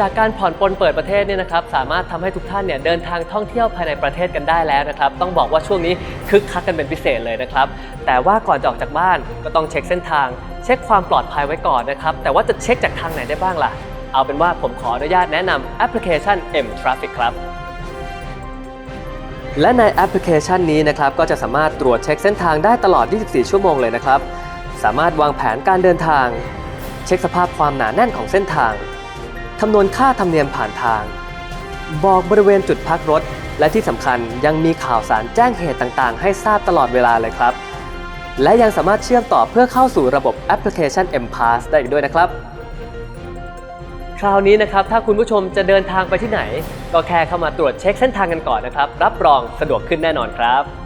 จากการผ่อนปลนเปิดประเทศเนี่ยนะครับสามารถทำให้ทุกท่านเนี่ยเดินทางท่องเที่ยวภายในประเทศกันได้แล้วนะครับต้องบอกว่าช่วงนี้คึกคักกันเป็นพิเศษเลยนะครับแต่ว่าก่อนจะออกจากบ้านก็ต้องเช็คเส้นทาง เช็คความปลอดภัยไว้ก่อนนะครับแต่ว่าจะเช็คจากทางไหนได้บ้างล่ะ เอาเป็นว่าผมขออนุญาตแนะนำแอปพลิเคชัน M Traffic ครับและในแอปพลิเคชันนี้นะครับก็จะสามารถตรวจเช็คเส้นทางได้ตลอด 24 ชั่วโมงเลยนะครับ สามารถวางแผนการเดินทาง เช็คสภาพความหนาแน่นของเส้นทาง คำนวณค่าธรรมเนียมผ่านทาง บอกบริเวณจุดพักรถ และที่สำคัญยังมีข่าวสารแจ้งเหตุต่างๆ ให้ทราบตลอดเวลาเลยครับ และยังสามารถเชื่อมต่อเพื่อเข้าสู่ระบบแอปพลิเคชัน M Pass ได้อีกด้วยนะครับ คราวนี้นะครับถ้าคุณผู้ชมจะเดินทางไปที่ไหน ก็แค่เข้ามาตรวจเช็คเส้นทางกันก่อนนะครับ รับรองสะดวกขึ้นแน่นอนครับ